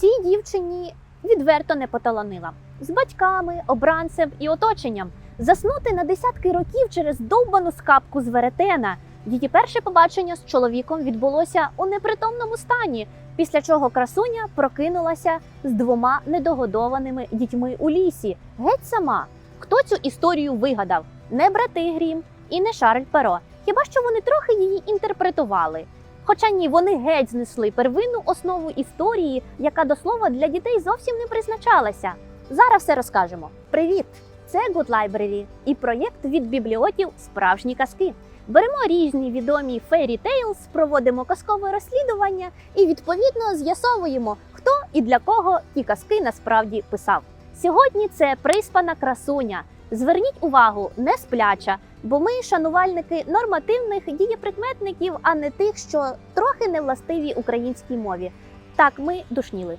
Цій дівчині відверто не поталанила з батьками, обранцем і оточенням. Заснути на десятки років через довбану скапку з веретена. Її перше побачення з чоловіком відбулося у непритомному стані, після чого красуня прокинулася з двома недогодованими дітьми у лісі. Геть сама. Хто цю історію вигадав? Не брати Грім і не Шарль Перо. Хіба що вони трохи її інтерпретували? Хоча ні, вони геть знесли первинну основу історії, яка до слова для дітей зовсім не призначалася. Зараз все розкажемо. Привіт! Це Good Library і проєкт від бібліотів Справжні казки. Беремо різні відомі fairy tales, проводимо казкове розслідування і відповідно з'ясовуємо, хто і для кого ті казки насправді писав. Сьогодні це приспана красуня. Зверніть увагу, не спляча, бо ми шанувальники нормативних дієприкметників, а не тих, що трохи не властиві українській мові. Так, ми душніли.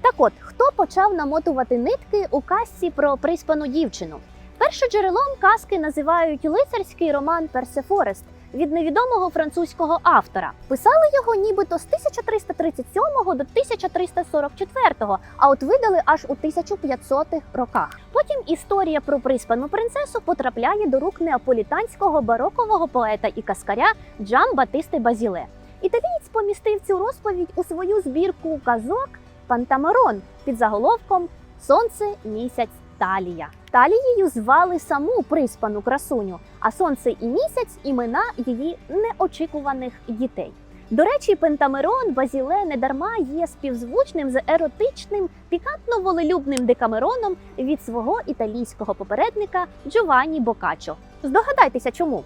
Так от, хто почав намотувати нитки у казці про приспану дівчину? Першоджерелом казки називають лицарський роман Персефорест від невідомого французького автора. Писали його нібито з 1337 до 1344, а от видали аж у 1500-х роках. Потім історія про приспану принцесу потрапляє до рук неаполітанського барокового поета і каскаря Джам Батисти Базіле. Італієць помістив цю розповідь у свою збірку казок Пантамерон під заголовком Сонце, місяць, талія. Талією звали саму приспану красуню, а сонце і місяць імена її неочікуваних дітей. До речі, Пентамерон Базіле недарма є співзвучним з еротичним, пікантно-волелюбним декамероном від свого італійського попередника Джованні Бокаччо. Здогадайтеся, чому?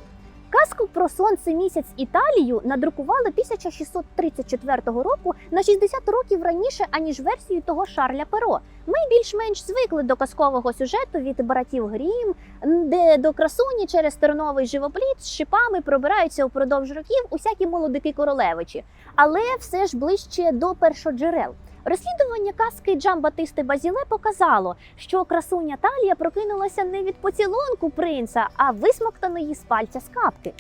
Казку про сонце місяць Італію надрукували 1634 року на 60 років раніше, аніж версію того Шарля Перо. Ми більш-менш звикли до казкового сюжету від братів Грім, де до красуні через терновий живопліт з шипами пробираються упродовж років усякі молодики королевичі, але все ж ближче до першоджерел. Розслідування казки Джамбатисти Базіле показало, що красуня Талія прокинулася не від поцілунку принца, а висмоктаної з пальця скапки.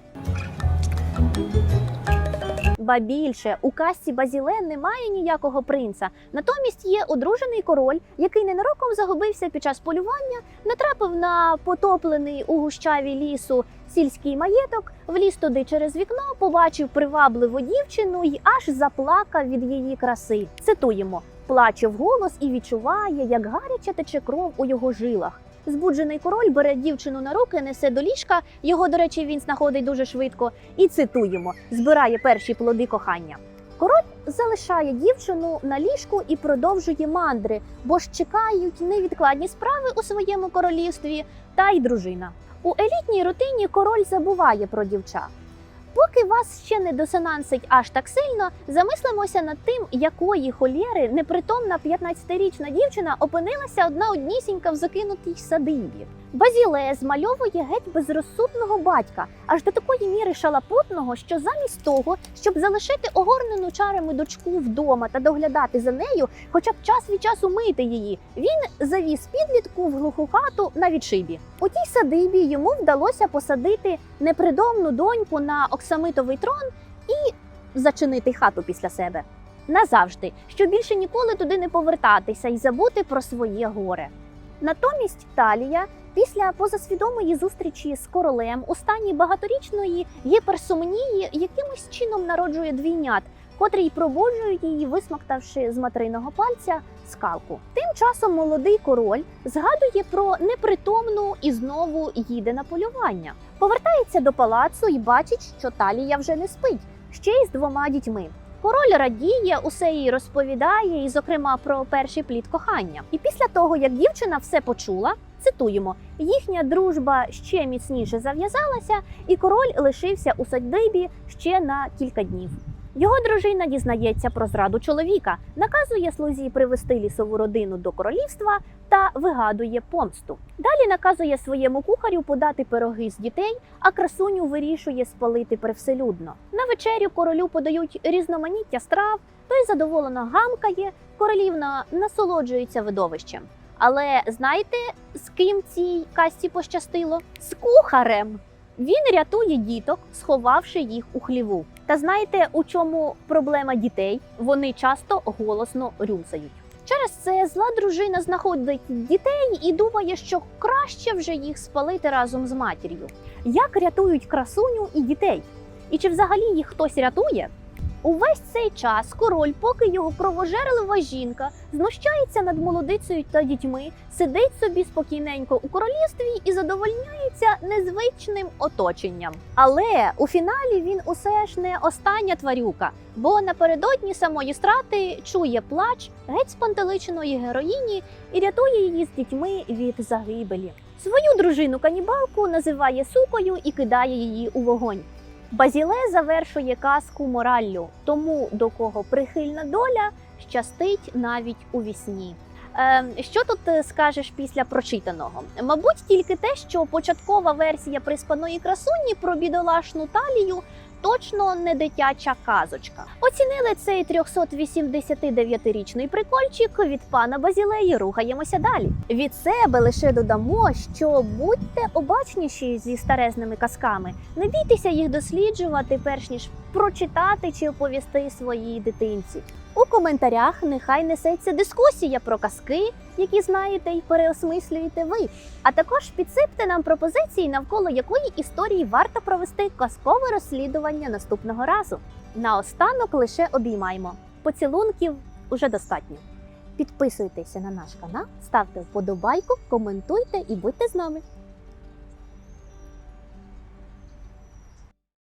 Ба більше у казці Базіле немає ніякого принца. Натомість є одружений король, який ненароком загубився під час полювання, натрапив на потоплений у гущаві лісу сільський маєток, вліз туди через вікно, побачив привабливу дівчину і аж заплакав від її краси. Цитуємо: плаче вголос і відчуває, як гаряче тече кров у його жилах. Збуджений король бере дівчину на руки, несе до ліжка. Його, до речі, він знаходить дуже швидко. І цитуємо: збирає перші плоди кохання. Король залишає дівчину на ліжку і продовжує мандри, бо ж чекають невідкладні справи у своєму королівстві та й дружина. У елітній рутині король забуває про дівчат. Поки вас ще не досонансить аж так сильно, замислимося над тим, якої холєри непритомна 15-річна дівчина опинилася одна однісінька в закинутій садибі. Базіле змальовує геть безрозсудного батька, аж до такої міри шалапутного, що замість того, щоб залишити огорнену чарами дочку вдома та доглядати за нею, хоча б час від часу мити її, він завіз підлітку в глуху хату на відшибі. У тій садибі йому вдалося посадити непридомну доньку на оксамитовий трон і зачинити хату після себе. Назавжди, щоб більше ніколи туди не повертатися і забути про своє горе. Натомість Талія після позасвідомої зустрічі з королем у стані багаторічної гіперсомнії якимось чином народжує двійнят, котрі й пробуджують її, висмоктавши з материного пальця скалку. Тим часом молодий король згадує про непритомну і знову їде на полювання. Повертається до палацу і бачить, що Талія вже не спить, ще й з двома дітьми. Король радіє, усе їй розповідає, і, зокрема, про перший плід кохання. І після того, як дівчина все почула, цитуємо, їхня дружба ще міцніше зав'язалася, і король лишився у садибі ще на кілька днів. Його дружина дізнається про зраду чоловіка, наказує слузі привести лісову родину до королівства та вигадує помсту. Далі наказує своєму кухарю подати пироги з дітей, а красуню вирішує спалити привселюдно. На вечерю королю подають різноманіття страв, той задоволено гамкає, королівна насолоджується видовищем. Але знаєте, з ким цій касті пощастило? З кухарем. Він рятує діток, сховавши їх у хліву. Та знаєте, у чому проблема дітей? Вони часто голосно рюмсають. Через це зла дружина знаходить дітей і думає, що краще вже їх спалити разом з матір'ю. Як рятують красуню і дітей? І чи взагалі їх хтось рятує? Увесь цей час король, поки його кровожерлива жінка знущається над молодицею та дітьми, сидить собі спокійненько у королівстві і задовольняється незвичним оточенням. Але у фіналі він усе ж не остання тварюка, бо напередодні самої страти чує плач геть спантеличеної героїні і рятує її з дітьми від загибелі. Свою дружину канібалку називає сукою і кидає її у вогонь. Базіле завершує казку мораллю, тому до кого прихильна доля щастить навіть у вісні. Е, що тут е, скажеш після прочитаного? Мабуть, тільки те, що початкова версія приспаної красуні про бідолашну талію точно не дитяча казочка. Оцінили цей 389-річний прикольчик від пана Базілеї. Рухаємося далі. Від себе лише додамо, що будьте обачніші зі старезними казками. Не бійтеся їх досліджувати, перш ніж прочитати чи оповісти своїй дитинці. У коментарях нехай несеться дискусія про казки, які знаєте і переосмислюєте ви. А також підсипте нам пропозиції, навколо якої історії варто провести казкове розслідування наступного разу. Наостанок лише обіймаймо. Поцілунків уже достатньо. Підписуйтеся на наш канал, ставте вподобайку, коментуйте і будьте з нами.